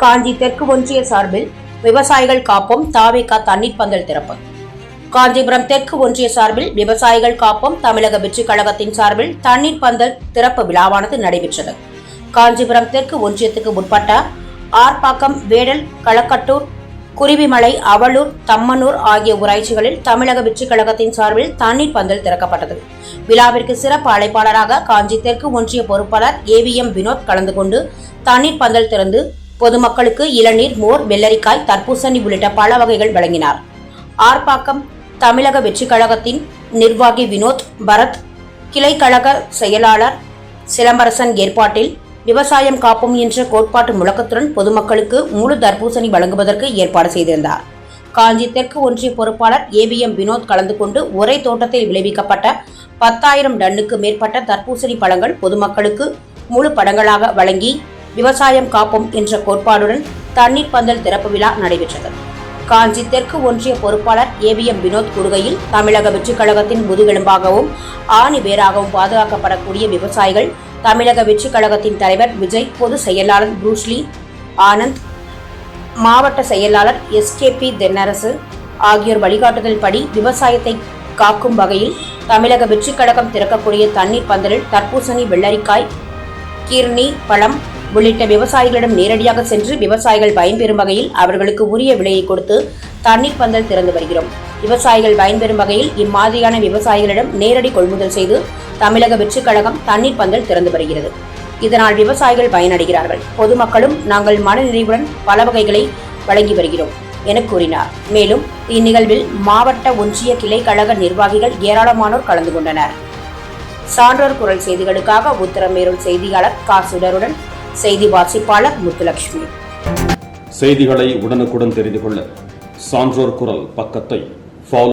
காஞ்சி தெற்கு ஒன்றிய சார்பில் விவசாயிகள் காப்போம் தாவேகா தண்ணீர் பந்தல் திறப்பு. காஞ்சிபுரம் தெற்கு ஒன்றிய சார்பில் விவசாயிகள் காப்போம் தமிழக வெற்றிக் கழகத்தின் சார்பில் தண்ணீர் பந்தல் திறப்பு விழாவானது நடைபெற்றது. காஞ்சிபுரம் தெற்கு ஒன்றியத்துக்கு உட்பட்ட ஆர்ப்பாக்கம் வேடல் களக்கட்டூர் குருவிமலை அவலூர் தம்மனூர் ஆகிய ஊராட்சிகளில் தமிழக வெற்றிக் கழகத்தின் சார்பில் தண்ணீர் பந்தல் திறக்கப்பட்டது. விழாவிற்கு சிறப்பு அழைப்பாளராக காஞ்சி தெற்கு ஒன்றிய பொறுப்பாளர் ஏவிஎம் வினோத் கலந்து கொண்டு தண்ணீர் பந்தல் திறந்து பொதுமக்களுக்கு இளநீர் மோர் வெள்ளரிக்காய் தர்பூசணி உள்ளிட்ட பல வகைகள் வழங்கினார். ஆர்ப்பாக்கம் தமிழக வெற்றிக் கழகத்தின் நிர்வாகி வினோத் பரத் கிளை கழக செயலாளர் சிலம்பரசன் ஏற்பாட்டில் விவசாயம் காப்போம் என்ற கோட்பாட்டு முழக்கத்துடன் பொதுமக்களுக்கு முழு தர்பூசணி வழங்குவதற்கு ஏற்பாடு செய்திருந்தார். காஞ்சி தெற்கு ஒன்றிய பொறுப்பாளர் ஏபிஎம் வினோத் கலந்து கொண்டு ஒரே தோட்டத்தில் விளைவிக்கப்பட்ட பத்தாயிரம் டன்னுக்கு மேற்பட்ட தர்பூசணி பழங்கள் பொதுமக்களுக்கு முழு படங்களாக வழங்கி விவசாயம் காப்போம் என்ற கோட்பாடுடன் தண்ணீர் பந்தல் திறப்பு விழா நடைபெற்றது. காஞ்சி தெற்கு ஒன்றிய பொறுப்பாளர் ஏவிஎம் வினோத் கூறுகையில் தமிழக வெற்றிக் கழகத்தின் முதுகெலும்பாகவும் ஆணி வேராகவும் பாதுகாக்கப்படக்கூடிய விவசாயிகள் தமிழக வெற்றிக் கழகத்தின் தலைவர் விஜய் பொதுச் செயலாளர் புரூஸ்லி ஆனந்த் மாவட்ட செயலாளர் எஸ்கேபி தென்னரசு ஆகியோர் வழிகாட்டுதல்படி விவசாயத்தை காக்கும் வகையில் தமிழக வெற்றிக் கழகம் திறக்கக்கூடிய தண்ணீர் பந்தலில் தர்பூசணி வெள்ளரிக்காய் கீர்னி பழம் உள்ளிட்ட விவசாயிகளிடம் நேரடியாக சென்று விவசாயிகள் பயன்பெறும் வகையில் அவர்களுக்கு உரிய விலையை கொடுத்து தண்ணீர் பந்தல் திறந்து வருகிறோம். விவசாயிகள் பயன்பெறும் வகையில் இம்மாதிரியான விவசாயிகளிடம் நேரடி கொள்முதல் செய்து தமிழக வெற்றிக் கழகம் தண்ணீர் பந்தல் திறந்து வருகிறது. இதனால் விவசாயிகள் பயனடைகிறார்கள். பொதுமக்களும் நாங்கள் மனநிறைவுடன் பல வகைகளை வழங்கி வருகிறோம் என கூறினார். மேலும் இந்நிகழ்வில் மாவட்ட ஒன்றிய கிளை கழக நிர்வாகிகள் ஏராளமானோர் கலந்து கொண்டனர். சான்றோர் குரல் செய்திகளுக்காக உத்தரமேரூர் செய்தியாளர் காசுடருடன் செய்தி வாசிப்பாளர் முத்துலட்சுமி. செய்திகளை உடனுக்குடன் தெரிந்து கொள்ள சான்றோர் குரல் பக்கத்தை